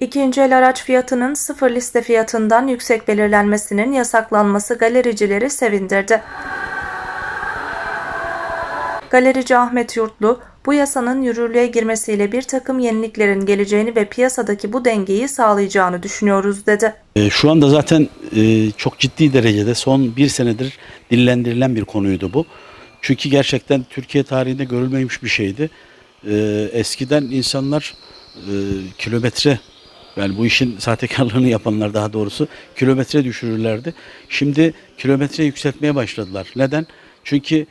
İkinci el araç fiyatının sıfır liste fiyatından yüksek belirlenmesinin yasaklanması galericileri sevindirdi. Galerici Ahmet Yurtlu, bu yasanın yürürlüğe girmesiyle bir takım yeniliklerin geleceğini ve piyasadaki bu dengeyi sağlayacağını düşünüyoruz dedi. E, Şu anda zaten e, çok ciddi derecede son bir senedir dillendirilen bir konuydu bu. Çünkü gerçekten Türkiye tarihinde görülmemiş bir şeydi. E, Eskiden insanlar kilometre yani bu işin sahtekarlığını yapanlar daha doğrusu kilometre düşürürlerdi. Şimdi kilometre yükseltmeye başladılar. Neden? Çünkü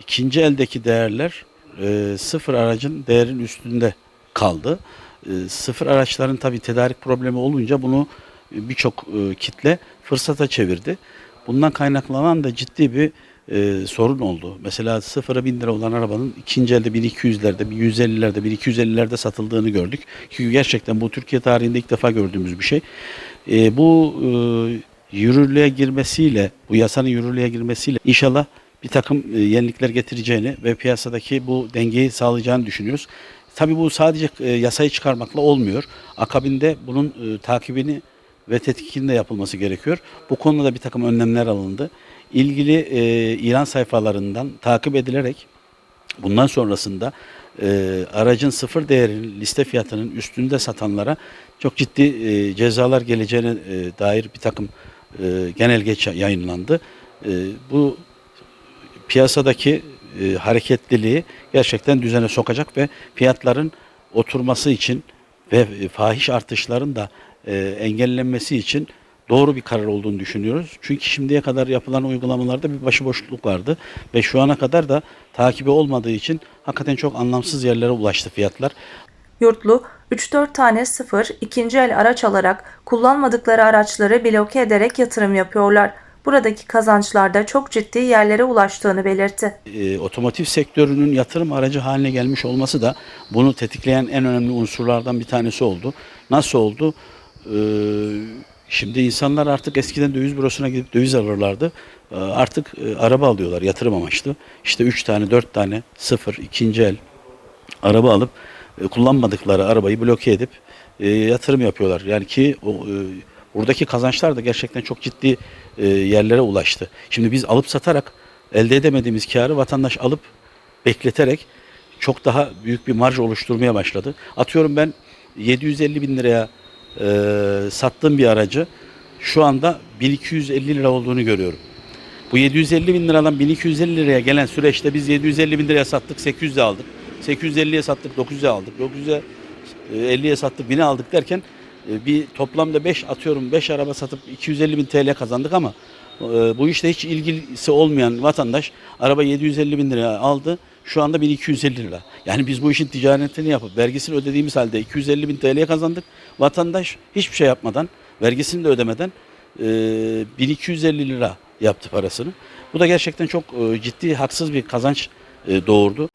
ikinci eldeki değerler e, sıfır aracın değerin üstünde kaldı. E, sıfır araçların tabi tedarik problemi olunca bunu e, birçok e, kitle fırsata çevirdi. Bundan kaynaklanan da ciddi bir e, sorun oldu. Mesela sıfıra 1000 lira olan arabanın ikinci elde 1200'lerde, 1150'lerde, 1250'lerde satıldığını gördük. Çünkü gerçekten bu Türkiye tarihinde ilk defa gördüğümüz bir şey. E, bu e, yürürlüğe girmesiyle, bu yasanın yürürlüğe girmesiyle inşallah bir takım e, yenilikler getireceğini ve piyasadaki bu dengeyi sağlayacağını düşünüyoruz. Tabii bu sadece e, yasayı çıkarmakla olmuyor. Akabinde bunun e, takibini ve tetkikinin de yapılması gerekiyor. Bu konuda da bir takım önlemler alındı. İlgili e, ilan sayfalarından takip edilerek bundan sonrasında e, aracın sıfır değerinin liste fiyatının üstünde satanlara çok ciddi e, cezalar geleceğine e, dair bir takım e, genelge yayınlandı. E, bu piyasadaki e, hareketliliği gerçekten düzene sokacak ve fiyatların oturması için ve e, fahiş artışların da e, engellenmesi için doğru bir karar olduğunu düşünüyoruz. Çünkü şimdiye kadar yapılan uygulamalarda bir başıboşluk vardı ve şu ana kadar da takibi olmadığı için hakikaten çok anlamsız yerlere ulaştı fiyatlar. Yurtlu, 3-4 tane sıfır, ikinci el araç alarak kullanmadıkları araçları bloke ederek yatırım yapıyorlar. Buradaki kazançlar da çok ciddi yerlere ulaştığını belirtti. e, otomotiv sektörünün yatırım aracı haline gelmiş olması da bunu tetikleyen en önemli unsurlardan bir tanesi oldu. Nasıl oldu? Ee, şimdi insanlar artık eskiden döviz bürosuna gidip döviz alırlardı. Ee, artık e, araba alıyorlar yatırım amaçlı. İşte 3 tane 4 tane sıfır ikinci el araba alıp e, kullanmadıkları arabayı bloke edip e, yatırım yapıyorlar. Yani ki o buradaki kazançlar da gerçekten çok ciddi yerlere ulaştı. Şimdi biz alıp satarak elde edemediğimiz karı vatandaş alıp bekleterek çok daha büyük bir marj oluşturmaya başladı. Atıyorum ben 750 bin liraya e, sattığım bir aracı şu anda 1250 lira olduğunu görüyorum. Bu 750 bin liradan 1250 liraya gelen süreçte biz 750 bin liraya sattık 800'e aldık. 850'ye sattık 900'e aldık. 900'e 50'ye sattık 1000'e aldık derken e, bir toplamda 5 atıyorum 5 araba satıp 250 bin TL kazandık ama e, bu işte hiç ilgisi olmayan vatandaş araba 750 bin liraya aldı. Şu anda 1250 lira. Yani biz bu işin ticaretini yapıp vergisini ödediğimiz halde 250 bin TL kazandık. Vatandaş hiçbir şey yapmadan, vergisini de ödemeden e, 1250 lira yaptı parasını. Bu da gerçekten çok ciddi haksız bir kazanç doğurdu.